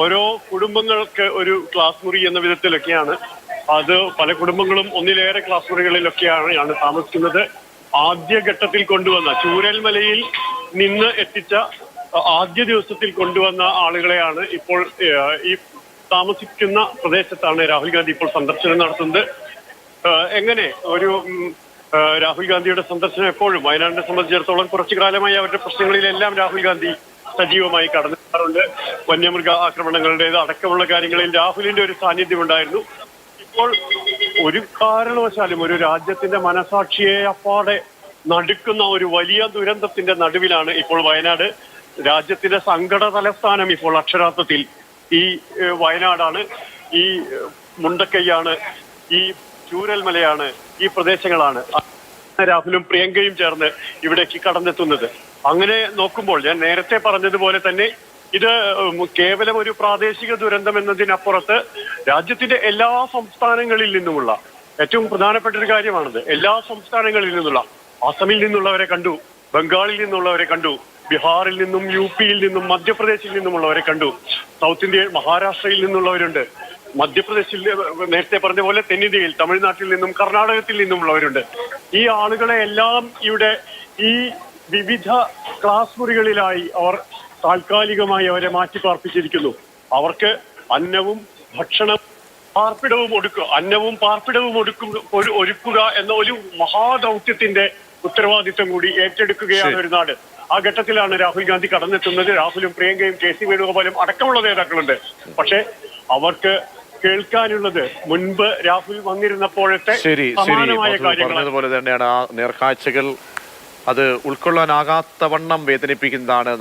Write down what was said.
ഓരോ കുടുംബങ്ങൾക്ക് ഒരു ക്ലാസ് മുറി എന്ന വിധത്തിലൊക്കെയാണ്. അത് പല കുടുംബങ്ങളും ഒന്നിലേറെ ക്ലാസ് മുറികളിലൊക്കെയാണ് താമസിക്കുന്നത്. ആദ്യഘട്ടത്തിൽ കൊണ്ടുവന്ന ചൂരൽമലയിൽ നിന്ന് എത്തിച്ച ആദ്യ ദിവസത്തിൽ കൊണ്ടുവന്ന ആളുകളെയാണ് ഇപ്പോൾ ഈ താമസിക്കുന്ന പ്രദേശത്താണ് രാഹുൽ ഗാന്ധി ഇപ്പോൾ സന്ദർശനം നടത്തുന്നത്. എങ്ങനെ? ഒരു രാഹുൽ ഗാന്ധിയുടെ സന്ദർശനം എപ്പോഴും? വയനാടിനെ സംബന്ധിച്ചിടത്തോളം കുറച്ചു കാലമായി അവരുടെ പ്രശ്നങ്ങളിലെല്ലാം രാഹുൽ ഗാന്ധി സജീവമായി കടന്നിട്ടുണ്ട് വന്യമൃഗ ആക്രമണങ്ങളുടേത് അടക്കമുള്ള കാര്യങ്ങളിൽ രാഹുലിന്റെ ഒരു സാന്നിധ്യം ഉണ്ടായിരുന്നു ഇപ്പോൾ ഒരു കാരണവശാലും ഒരു രാജ്യത്തിന്റെ മനസാക്ഷിയെ അപ്പാടെ നടുക്കുന്ന ഒരു വലിയ ദുരന്തത്തിന്റെ നടുവിലാണ് ഇപ്പോൾ വയനാട്. രാജ്യത്തിന്റെ സങ്കട തലസ്ഥാനം ഇപ്പോൾ അക്ഷരാർത്ഥത്തിൽ ഈ വയനാടാണ്. ഈ മുണ്ടക്കൈയാണ് ഈ ചൂരൽമലയാണ് ഈ പ്രദേശങ്ങളാണ്. രാഹുലും പ്രിയങ്കയും ചേർന്ന് ഇവിടേക്ക് കടന്നെത്തുന്നത്. അങ്ങനെ നോക്കുമ്പോൾ ഞാൻ നേരത്തെ പറഞ്ഞതുപോലെ തന്നെ ഇത് കേവലം ഒരു പ്രാദേശിക ദുരന്തം എന്നതിനപ്പുറത്ത് രാജ്യത്തിന്റെ എല്ലാ സംസ്ഥാനങ്ങളിൽ നിന്നുമുള്ള ഏറ്റവും പ്രധാനപ്പെട്ട ഒരു കാര്യമാണിത്. എല്ലാ സംസ്ഥാനങ്ങളിൽ നിന്നുള്ള അസമിൽ നിന്നുള്ളവരെ കണ്ടു ബംഗാളിൽ നിന്നുള്ളവരെ കണ്ടു ബീഹാറിൽ നിന്നും യു പിയിൽ നിന്നും മധ്യപ്രദേശിൽ നിന്നുമുള്ളവരെ കണ്ടു സൗത്ത് ഇന്ത്യയിൽ മഹാരാഷ്ട്രയിൽ നിന്നുള്ളവരുണ്ട് മധ്യപ്രദേശിൽ നേരത്തെ പറഞ്ഞ പോലെ തെന്നിന്ത്യയിൽ തമിഴ്നാട്ടിൽ നിന്നും കർണാടകത്തിൽ നിന്നുമുള്ളവരുണ്ട്. ഈ ആളുകളെ എല്ലാം ഇവിടെ ഈ വിവിധ ക്ലാസ് മുറികളിലായി അവർ താൽക്കാലികമായി അവരെ മാറ്റി പാർപ്പിച്ചിരിക്കുന്നു അവർക്ക് അന്നവും ഭക്ഷണം പാർപ്പിടവും ഒടുക്കുക അന്നവും പാർപ്പിടവും ഒടുക്കുക ഒരു ഒരുക്കുക എന്ന ഒരു മഹാദൗത്യത്തിന്റെ ഉത്തരവാദിത്വം കൂടി ഏറ്റെടുക്കുകയാണ് ഒരു നാട്. ആ ഘട്ടത്തിലാണ് രാഹുൽ ഗാന്ധി കടന്നെത്തുന്നത്. രാഹുലും പ്രിയങ്കയും കെ സി വേണുഗോപാലും അടക്കമുള്ള നേതാക്കളുണ്ട്. പക്ഷെ അവർക്ക് കേൾക്കാനുള്ളത് മുൻപ് രാഹുൽ വന്നിരുന്നപ്പോഴത്തെ സമാനമായ കാര്യങ്ങൾ പറഞ്ഞതുപോലെ തന്നെയാണ്. ആ നേർക്കാഴ്ചകൾ അത് ഉൾക്കൊള്ളാനാകാത്ത വണ്ണം വേദനിപ്പിക്കുന്നതാണ്